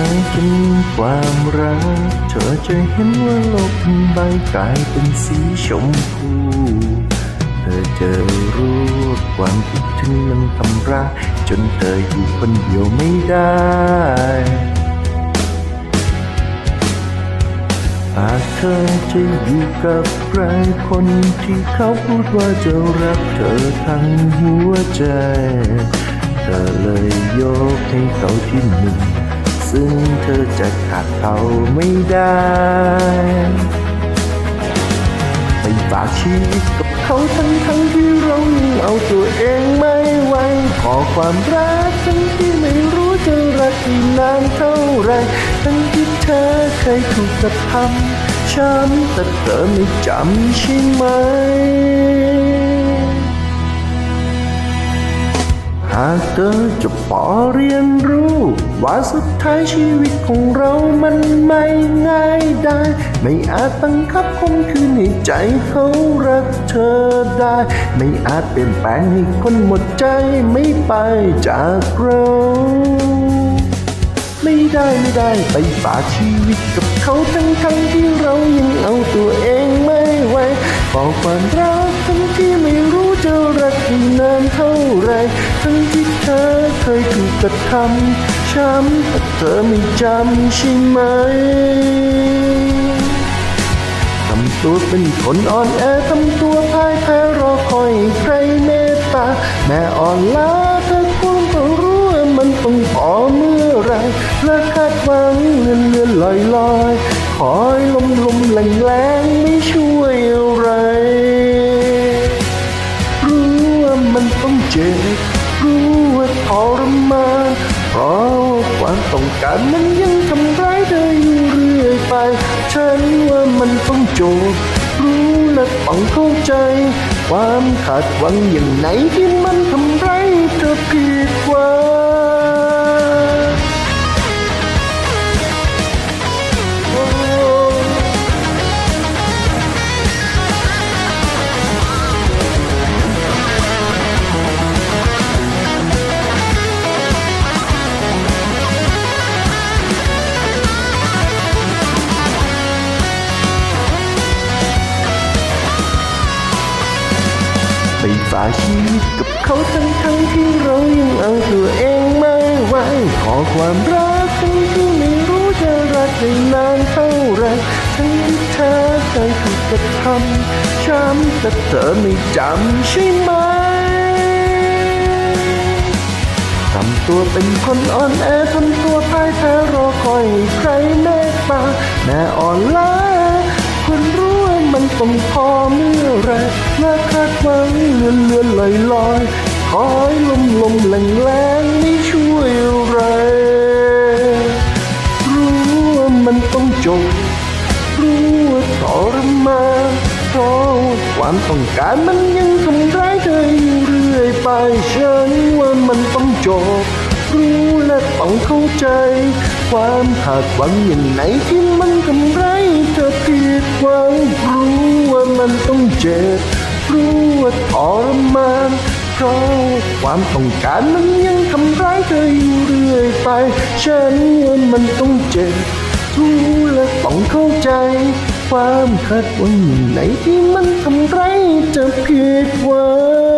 อจะมีความรัก เธอจะเห็นว่าโลกทั้งใบกลายเป็นสีชมพู เธอจะรู้ความคิดถึงมันทำร้ายจนเธออยู่คนเดียวไม่ได้หากเธอจะอยู่กับใครคนที่เขาพูดว่าจะรักเธอทั้งหัวใจ เธอเลยยกให้เขาที่หนึ่ง ซึ่งเธอจะขาดเขาไม่ได้ไปฝากชีวิตกับเขาทั้งทั้งที่เรายังเอาตัวเองไม่ไหวขอความรักทั้งที่ไม่รู้จะรักอีกนานเท่าไรทั้งที่เธอเคยถูกกระทำช้ำแต่เธอไม่จำใช่ไหมากเธอจะพอเรียนรู้ ว่าสุดท้ายชีวิตของเรามันไม่ง่ายได้ ไม่อาจบังคับคมคืนให้ใจเขารักเธอได้ ไม่อาจเปลี่ยนแปลงให้คนหมดใจไม่ไปจากเราไม่ได้ไม่ได้ไปฝากชีวิตกับเขาทั้งทั้งที่เรายังเอาตัวเองไม่ไหวบอกความรักทั้งที่ไม่รู้จะรักอีกนานเท่าไรทั้งที่ อเคยถูกกระทำช้ำแต่เธอไม่จำใช่ไหมทำตัวเป็นคนอ่อนแอทำตัวพ่ายแพ้รอคอยใครเมตตา แม่อ่อนล้าเธอควรต้องรู้ว่ามันต้องพอเมื่อไรและคาดหวังเลื่อนเลื่อนลอยลอยคอยลมลมแรงแรงไม่ช่วยอะไร รู้ว่ามันต้องเจ็บ รมานเพราะความต้องการมันยังทำร้ายเธออยู่เรื่อยไป ฉันว่ามันต้องจบรู้และต้องเข้าใจ ความขาดหวังอย่างไหนที่มันทำร้ายเธอผิดห ชีวิตกับเขาทั้งทั้งที่เรายังเอาตัวเองไม่ไหวขอความรักทั้งที่ไม่รู้จะรักได้นานเท่าไรทั้งที่เธอเคยถูกกระทำช้ำแต่เธอไม่จำใช่ไหมทำตัวเป็นคนอ่อนแอทำตัวพ่ายแพ้รอคอยใครเมตตาแม่อ่อนล้าคนรู้ว่ามันต้องพอเมื่อไรและคาดหวังเลื่อนเลื่อนลอยลอยคอยลมลมแรงแรงไม่ช่วยอะไร รู้ว่ามันต้องจบ รู้ว่าทรมานเพราะว่าความต้องการมันยังทำร้ายเธออยู่เรื่อยไปฉันว่ามันต้องจบ รู้และต้องเข้าใจ ความขาดหวังอย่างไหนที่มันทำร้ายเธอผิดหวังรู้ว่ามันต้องเจ็บ รู้ว่าทรมานเพราะความต้องการมันยังทำร้ายเธออยู่เรื่อยไป ฉันว่ามันต้องเจ็บรู้และต้องเข้าใจ ความคาดหวังอย่างไหนที่มันทำร้ายเธอผิดหวัง